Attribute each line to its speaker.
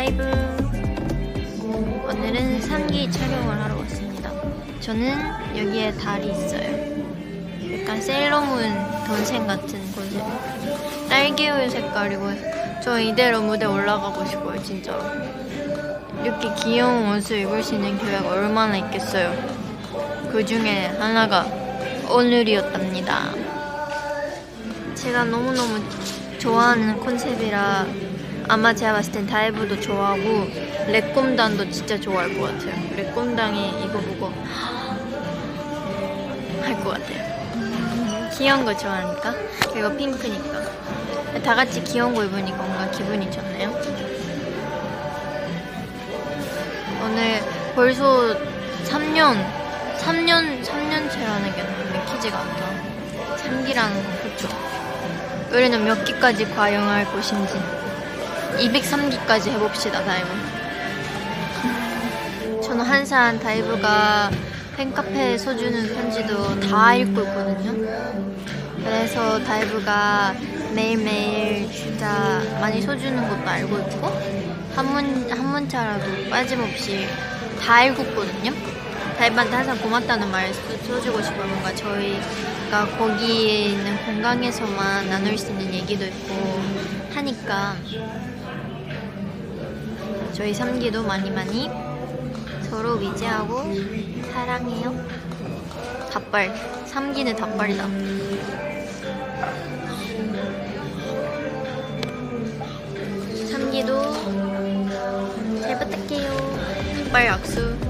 Speaker 1: 다이브. 오늘은 3기 촬영을 하러 왔습니다. 저는 여기에 달이 있어요. 약간 세일러문 돈생 같은 곳에. 딸기우유 색깔이고 저 이대로 무대 올라가고 싶어요 진짜로. 이렇게 귀여운 옷을 입을 수 있는 기회가 얼마나 있겠어요. 그 중에 하나가 오늘이었답니다. 제가 너무너무 좋아하는 컨셉이라 아마 제가 봤을 땐 다이브도 좋아하고 렉곰당도 진짜 좋아할 것 같아요. 렉곰당이 이거 보고 할 것 같아요. 귀여운 거 좋아하니까? 그리고 핑크니까. 다 같이 귀여운 거 입으니까 뭔가 기분이 좋네요. 오늘 벌써 3년 3년 3년째라는 게 너무 믿기지가 않다. 3기라는 건 그쵸? 우리는 몇 기까지 과용할 것인지 203기까지 해봅시다 다이브 저는 항상 다이브가 팬카페에 써주는 편지도 다 읽고 있거든요 그래서 다이브가 매일매일 진짜 많이 써주는 것도 알고 있고 한문 한문자라도 빠짐없이 다 읽었거든요. 다이브한테 항상 고맙다는 말 써- 써주고 싶어요. 뭔가 저희가 거기에 있는 공강에서만 나눌 수 있는 얘기도 있고 하니까 저희 3기도 많이 많이 서로 위지하고 사랑해요. 닭발 3기는 닭발이다. 삼기도 잘 부탁해요. 닭발 약수.